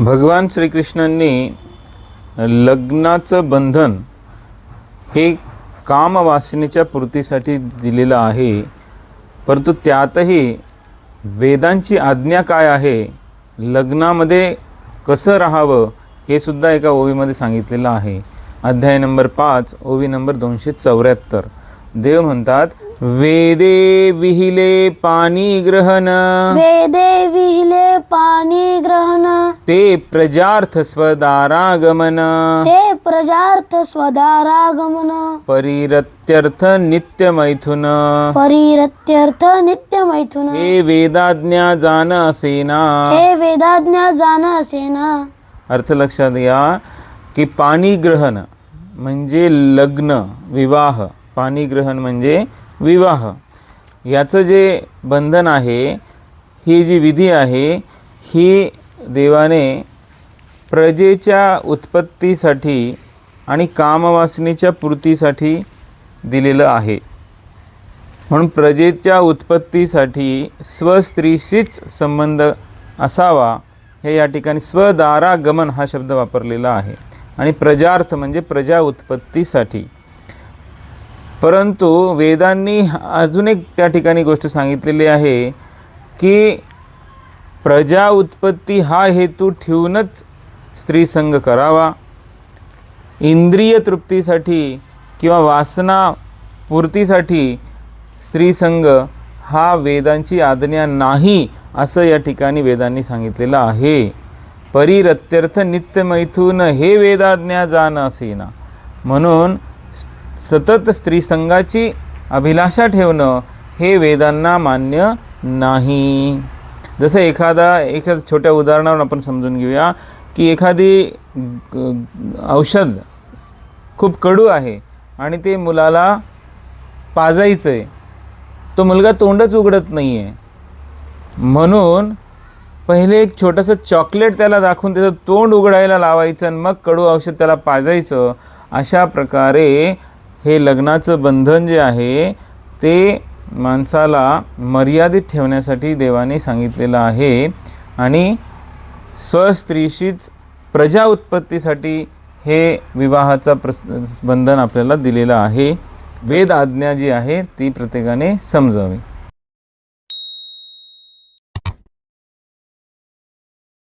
भगवान श्रीकृष्णांनी लग्नाचं बंधन हे कामवासनेच्या पूर्तीसाठी दिलेलं आहे. परंतु त्यातही वेदांची आज्ञा काय आहे? लग्नामध्ये कसं राहावं? हे सुद्धा एका ओवीमध्ये सांगितलेलं आहे. अध्याय नंबर पाच ओवी नंबर दोनशे चौऱ्याहत्तर. देव म्हणतात वेदे विहिले पाणी ग्रहण. वेदे विहिले पाणी ग्रहण. ते प्रजार्थ स्वदारागमन. ते प्रजार्थ स्वदारागमन. परिरत्यर्थ नित्य मैथुन परिरत्यर्थ नित्य मैथुन हे वेदाज्ञा जाण असेना. हे वेदाज्ञा जाण असेना. अर्थ लक्षात घ्या की पाणीग्रहण म्हणजे लग्न विवाह. पाणीग्रहण म्हणजे विवाह. याचं जे बंधन आहे ही जी विधी आहे ही देवाने प्रजेच्या उत्पत्तीसाठी आणि कामवासनेच्या पूर्तीसाठी दिलेलं आहे. म्हणून प्रजेच्या उत्पत्तीसाठी स्वस्त्रीशीच संबंध असावा हे या ठिकाणी स्वदारागमन हा शब्द वापरलेला आहे. आणि प्रजार्थ म्हणजे प्रजा उत्पत्तीसाठी. परंतु वेदांनी अजून एक त्या ठिकाणी गोष्ट सांगितलेली आहे की प्रजा उत्पत्ती हा हेतू ठेवूनच स्त्रीसंग करावा. इंद्रिय तृप्तीसाठी किंवा वासना पूर्तीसाठी स्त्रीसंग हा वेदांची आज्ञा नाही असं या ठिकाणी वेदांनी सांगितलेलं आहे. परिरत्यर्थ नित्यमैथून हे वेदाज्ञा जाण असेना. म्हणून सतत स्त्रीसंगाची अभिलाषा ठेवणं हे वेदांना मान्य नाही. जसं एखादा एखाद्या छोट्या उदाहरणावर आपण समजून घेऊया की एखादी ग- औषध खूप कडू आहे आणि ते मुलाला पाजायचं आहे तो मुलगा तोंडच उघडत नाही आहे म्हणून पहिले एक छोटंसं चॉकलेट त्याला दाखवून त्याचं तोंड उघडायला लावायचं आणि मग कडू औषध त्याला पाजायचं अशा प्रकारे हे लग्नाचं बंधन जे आहे ते माणसाला मर्यादित ठेवण्यासाठी देवाने सांगितलेलं आहे आणि स्वस्त्रीशीच प्रजा उत्पत्तीसाठी हे विवाहाचा प्रस बंधन आपल्याला दिलेलं आहे. वेद आज्ञा जी आहे ती प्रत्येकाने समजावी.